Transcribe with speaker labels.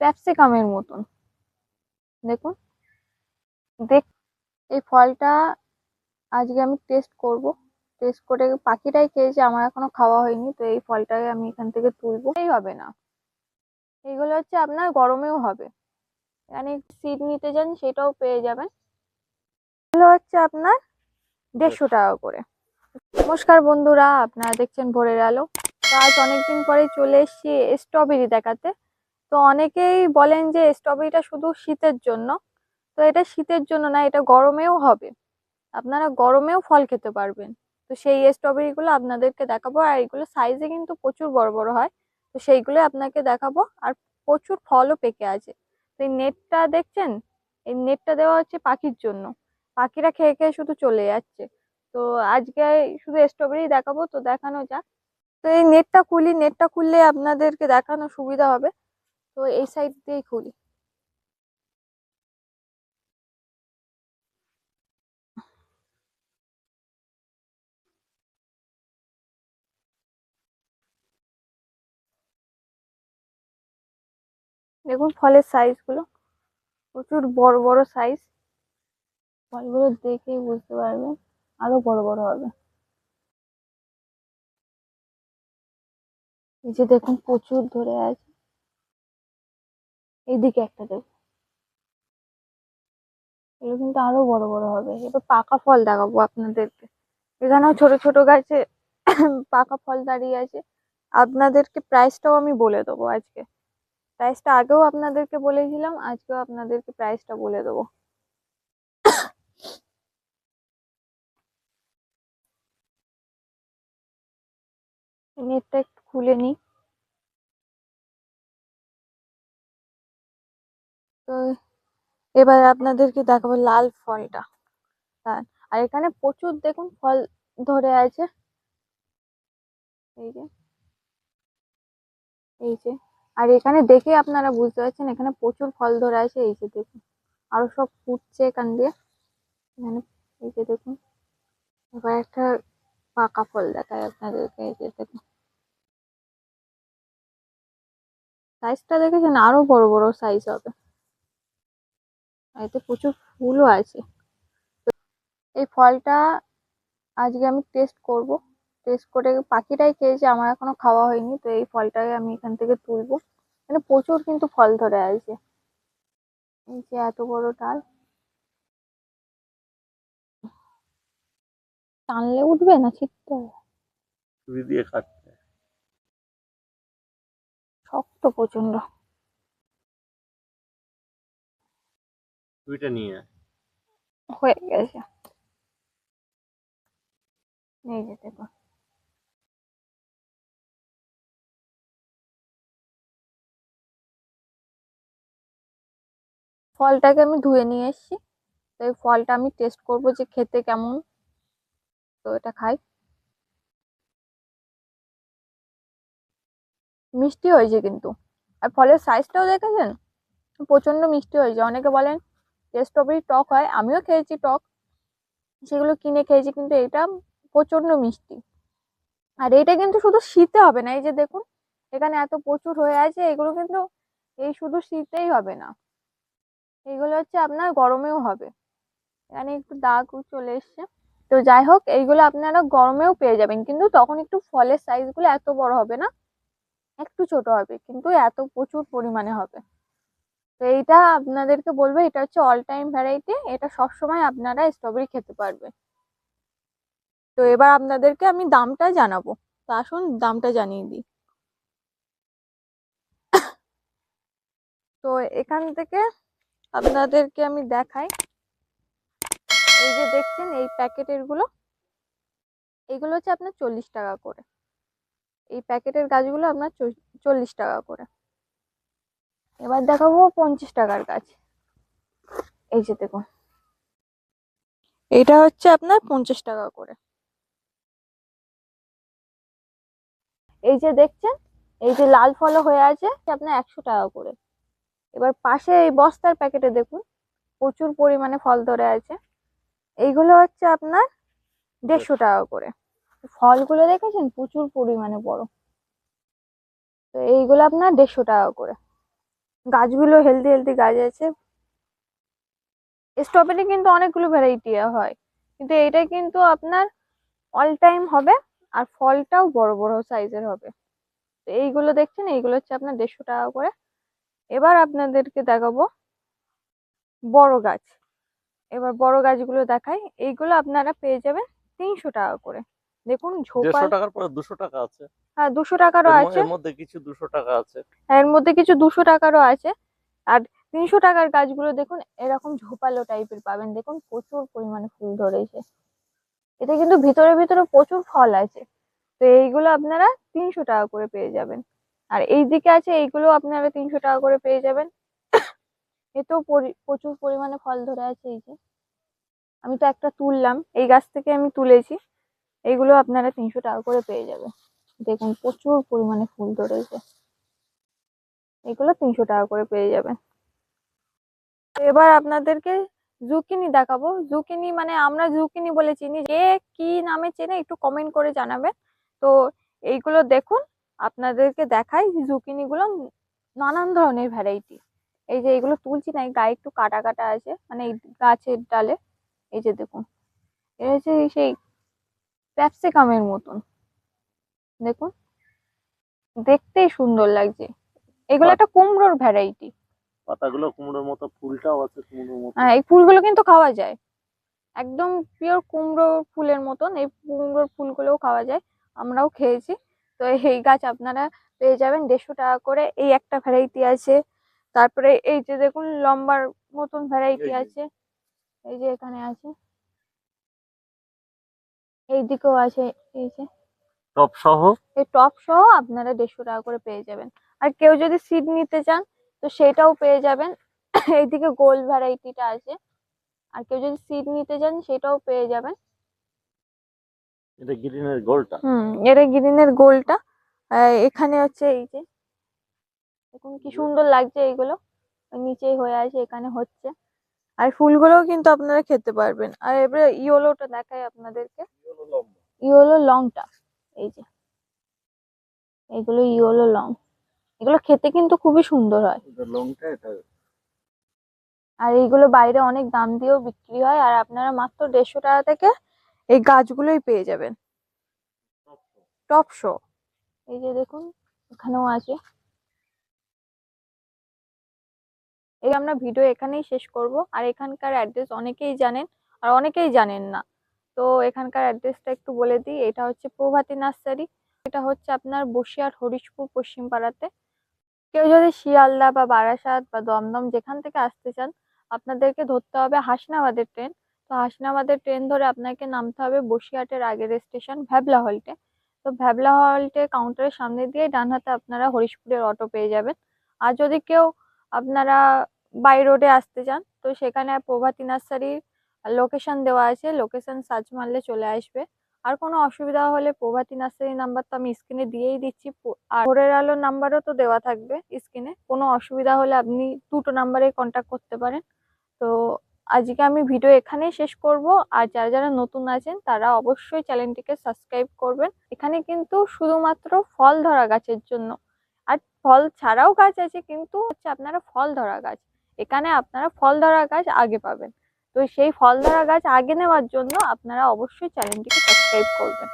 Speaker 1: ক্যাপসিকামের মতন। দেখুন। দেখ, এই ফলটা আজকে আমি টেস্ট করব। টেস্ট করে পাখিটাই খেয়েছে, আমার এখনও খাওয়া হয়নি, তো এই ফলটাই আমি এখান থেকে তুলবো। এই হবে না। এইগুলো হচ্ছে আপনার গরমেও হবে। এখানে সিড নিতে যান, সেটাও পেয়ে যাবেন। এগুলো হচ্ছে আপনার দেড়শো টাকা করে। নমস্কার বন্ধুরা, আপনারা দেখছেন ভোরের আলো। আজ অনেকদিন পরে চলে এসেছি স্ট্রবেরি দেখাতে। তো অনেকেই বলেন যে স্ট্রবেরিটা শুধু শীতের জন্য। তো এটা শীতের জন্য না, এটা গরমেও হবে। আপনারা গরমেও ফল খেতে পারবেন। তো সেই স্ট্রবেরিগুলো আপনাদেরকে দেখাবো, আর এগুলো সাইজে কিন্তু প্রচুর বড় বড় হয়। তো সেইগুলো আপনাকে দেখাবো, আর প্রচুর ফলও পেকে আছে। তো এই নেটটা দেখছেন? এই নেটটা দেওয়া হচ্ছে পাখির জন্য। পাখিরা খেয়ে খেয়ে শুধু চলে যাচ্ছে। তো আজকে শুধু স্ট্রবেরি দেখাবো, তো দেখানো যাক। তো এই নেটটা খুলি নেটটা খুললে আপনাদেরকে দেখানো সুবিধা হবে। তো এই সাইড দিয়েই খুলি। দেখুন ফলের সাইজগুলো প্রচুর বড় বড় সাইজ ফলগুলো দেখেই বুঝতে পারবেন আরও বড় বড় হবে। এই যে দেখুন প্রচুর ধরে আছে। এইদিকে একটা দেখুন এগুলো কিন্তু আরও বড় বড় হবে। এবার পাকা ফল দেখাবো আপনাদেরকে। এখানেও ছোট ছোট গাছে পাকা ফল দাঁড়িয়ে আছে। আপনাদেরকে প্রাইসটাও আমি বলে দেবো আজকে। প্রাইসটা আগেও আপনাদেরকে বলেছিলাম, আজকেও আপনাদেরকে প্রাইসটা বলে দেবো। নেটটা একটু খুলে নিই। তো এবার আপনাদেরকে দেখাবো লাল ফলটা আর এখানে প্রচুর দেখুন ফল ধরে আছে। এই যে। এই যে। আর এখানে দেখে আপনারা বুঝতে পারছেন এখানে প্রচুর ফল ধরে আছে। এই যে দেখুন। আরও সব ফুটছে এখান দিয়ে। এখানে এই যে দেখুন। এবার একটা পাকা ফল দেখায় আপনাদেরকে। এই যে দেখুন। সাইজটা দেখেছেন? আরও বড় বড় সাইজ হবে। এতে প্রচুর ফুলও আছে। এই ফলটা আজকে আমি টেস্ট করব। টেস্ট করে পাখিটাই খেয়েছে আমার এখনও খাওয়া হয়নি তো এই ফলটাই আমি এখান থেকে তুলবো। মানে প্রচুর কিন্তু ফল ধরে আছে। এই যে এত বড় ডাল। টানলে উঠবে না ছিটতে হবে
Speaker 2: দিয়ে
Speaker 1: শক্ত প্রচণ্ড
Speaker 2: ছুরিটা নিয়ে।
Speaker 1: হয়ে গেছে। এই যে দেখুন ফলটাকে আমি ধুয়ে নিয়ে এসেছি। তো এই ফলটা আমি টেস্ট করব যে খেতে কেমন। তো এটা খাই। মিষ্টি হয়েছে কিন্তু। আর ফলের সাইজটাও দেখেছেন? প্রচণ্ড মিষ্টি হয়েছে। অনেকে বলেন যে স্ট্রবেরি টক হয়, আমিও খেয়েছি টক। সেগুলো কিনে খেয়েছি, কিন্তু এটা প্রচণ্ড মিষ্টি। আর এটা কিন্তু শুধু শীতে হবে না, এই যে দেখুন, এখানে এত প্রচুর হয়ে আছে, এগুলো কিন্তু এই শুধু শীতেই হবে না। এইগুলো হচ্ছে আপনার গরমেও হবে। এখানে একটু দাগ চলে এসছে। তো যাই হোক, এইগুলো আপনারা গরমেও পেয়ে যাবেন, কিন্তু তখন একটু ফলের সাইজগুলো এত বড় হবে না, একটু ছোট হবে, কিন্তু এত প্রচুর পরিমাণে হবে। তো এইটা আপনাদেরকে বলব, এটা হচ্ছে অল টাইম ভ্যারাইটি এটা সবসময় আপনারা স্ট্রবেরি খেতে পারবেন। তো এবার আপনাদেরকে আমি দামটা জানাব। তো আসুন, দামটা জানিয়ে দিই। তো এখান থেকে আপনাদেরকে আমি দেখাই। এই যে দেখছেন, এই প্যাকেটেরগুলো এইগুলো হচ্ছে আপনার চল্লিশ টাকা করে। এই প্যাকেটের গাছগুলো আপনার চল্লিশ টাকা করে। এবার দেখাবো পঞ্চাশ টাকার গাছ। এই যে দেখুন। এটা হচ্ছে আপনার পঞ্চাশ টাকা করে। এই যে দেখছেন, এই যে লাল ফলও হয়ে আছে আপনার একশো টাকা করে। এবার পাশে এই বস্তার প্যাকেটে দেখুন, প্রচুর পরিমাণে ফল ধরে আছে। এইগুলো হচ্ছে আপনার দেড়শো টাকা করে। ফলগুলো দেখেছেন? প্রচুর পরিমাণে বড়। তো এইগুলো আপনার দেড়শো টাকা করে। গাছগুলো হেলদি হেলদি গাছ আছে। স্ট্রবেরি কিন্তু অনেকগুলো ভ্যারাইটি হয়। কিন্তু এটা কিন্তু আপনার অল টাইম হবে আর ফলটাও বড় বড় সাইজের হবে। তো এইগুলো দেখছেন, এইগুলো হচ্ছে আপনার দেড়শো টাকা করে। এবার আপনাদেরকে দেখাবো বড় গাছ। এবার বড় গাছগুলো দেখাই। এইগুলো আপনারা পেয়ে যাবেন তিনশো টাকা করে। দেখুন
Speaker 2: টাকার পরে দুশো টাকা আছে।
Speaker 1: হ্যাঁ দুশো টাকারও
Speaker 2: এর
Speaker 1: আছে।
Speaker 2: এর মধ্যে কিছু দুশো টাকা আছে।
Speaker 1: এর মধ্যে কিছু দুশো টাকারও আছে। আর তিনশো টাকার গাছগুলো দেখুন এরকম ঝোপালো টাইপের পাবেন। দেখুন প্রচুর পরিমাণে ফুল ধরেছে। এতে কিন্তু ভিতরে ভিতরে প্রচুর ফল আছে। তো এইগুলো আপনারা তিনশো টাকা করে পেয়ে যাবেন। আর এই দিকে আছে এইগুলো আপনারা তিনশো টাকা করে পেয়ে যাবেন। এতেও পরি- প্রচুর পরিমাণে ফল ধরে আছে এই যে। আমি তো একটা তুললাম। এই গাছ থেকে আমি তুলেছি। এইগুলো আপনারা তিনশো টাকা করে পেয়ে যাবেন। দেখুন, প্রচুর পরিমাণে ফুল ধরেছে। এগুলো তিনশো টাকা করে পেয়ে যাবেন। এবার আপনাদেরকে জুকিনি দেখাবো। জুকিনি মানে আমরা জুকিনি বলে চিনি। যে কি নামে চেনে একটু কমেন্ট করে জানাবেন। তো এইগুলো দেখুন, আপনাদেরকে দেখাই জুকিনি গুলো নানান ধরনের ভ্যারাইটি এই যে এগুলো তুলছি না, এই গায়ে একটু কাটা কাটা আছে। মানে এই গাছের ডালে। এই যে দেখুন এটা হচ্ছে সেই ক্যাপসিকামের মতন। দেখুন। দেখতেই সুন্দর লাগছে। এগুলো একটা কুমড়োর ভ্যারাইটি
Speaker 2: পাতাগুলো কুমড়োর মতো ফুলটাও আছে কুমড়োর মতো।
Speaker 1: হ্যাঁ এই ফুলগুলো কিন্তু খাওয়া যায়। একদম পিওর কুমড়ো ফুলের মতন এই কুমড়োর ফুলগুলোও খাওয়া যায়। আমরাও খেয়েছি। তো এই গাছ আপনারা পেয়ে যাবেন দেড়শো টাকা করে। এই একটা ভ্যারাইটি আছে। তারপরে এই যে দেখুন লম্বার মতন ভ্যারাইটি আছে। এই যে এখানে আছে। এই দিকেও আছে এই যে।
Speaker 2: টপ সহ?
Speaker 1: এই টপ সহ আপনারা দেড়শো টাকা করে পেয়ে যাবেন। আর কেউ যদি সিড নিতে চান তো সেটাও পেয়ে যাবেন। এইদিকে গোল ভ্যারাইটিটা আছে। আর কেউ যদি সিড নিতে চান সেটাও পেয়ে যাবেন।
Speaker 2: এটা গ্রিনের গোলটা
Speaker 1: হুম এর গ্রিনের গোলটা এখানে হচ্ছে এই যে কি সুন্দর লাগছে এইগুলো। নিচেই হয়ে আছে এখানে হচ্ছে। আর ফুলগুলোও কিন্তু আপনারা খেতে পারবেন। আর এবারে ইয়োলোটা দেখাই আপনাদেরকে। ইয়োলো লংটা এই যে। এগুলো ইয়োলো লং। এগুলো খেতে কিন্তু খুবই সুন্দর হয়।
Speaker 2: লংটা এটা
Speaker 1: আর এইগুলো বাইরে অনেক দাম দিয়েও বিক্রি হয়। আর আপনারা মাত্র দেড়শো টাকা থেকে এই গাছগুলোই পেয়ে যাবেন। Top show. এই যে দেখুন এখানেও আছে। এই আমরা ভিডিও এখানেই শেষ করব। আর এখানকার অ্যাড্রেস অনেকেই জানেন আর অনেকেই জানেন না। তো এখানকার অ্যাড্রেসটা একটু বলে দিই। এটা হচ্ছে প্রভাতী নার্সারি। এটা হচ্ছে আপনার বসিরহাট হরিশপুর পশ্চিম পাড়াতে কেউ যদি শিয়ালদা বা বারাসাত বা দমদম যেখান থেকে আসতে চান, আপনাদেরকে ধরতে হবে হাসনাবাদের ট্রেন। তো হাসনাবাদের ট্রেন ধরে আপনাকে নামতে হবে বসিরহাটের আগের স্টেশন ভ্যাবলা হলটে। তো ভ্যাবলা হলটে কাউন্টারের সামনে দিয়ে ডান হাতে আপনারা হরিশপুরের অটো পেয়ে যাবেন। আর যদি কেউ আপনারা বাই রোডে আসতে চান, তো সেখানে প্রভাতী নার্সারির লোকেশন দেওয়া আছে লোকেশান সার্চ মারলে চলে আসবে। আর কোনো অসুবিধা হলে প্রভাতী নার্সারি নাম্বার তো আমি স্ক্রিনে দিয়েই দিচ্ছি আর ভোরের আলোর নাম্বারও তো দেওয়া থাকবে স্ক্রিনে কোনো অসুবিধা হলে আপনি দুটো নাম্বারে কন্ট্যাক্ট করতে পারেন। তো আজকে আমি ভিডিও এখানেই শেষ করব। আর যারা যারা নতুন আছেন, তারা অবশ্যই চ্যানেলটিকে সাবস্ক্রাইব করবেন। এখানে কিন্তু শুধুমাত্র ফল ধরা গাছের জন্য। আর ফল ছাড়াও গাছ আছে, কিন্তু হচ্ছে আপনারা ফল ধরা গাছ। এখানে আপনারা ফল ধরা গাছ আগে পাবেন। তো সেই ফল ধরা গাছ আগে নেওয়ার জন্য আপনারা অবশ্যই চ্যানেলটিকে সাবস্ক্রাইব করবেন।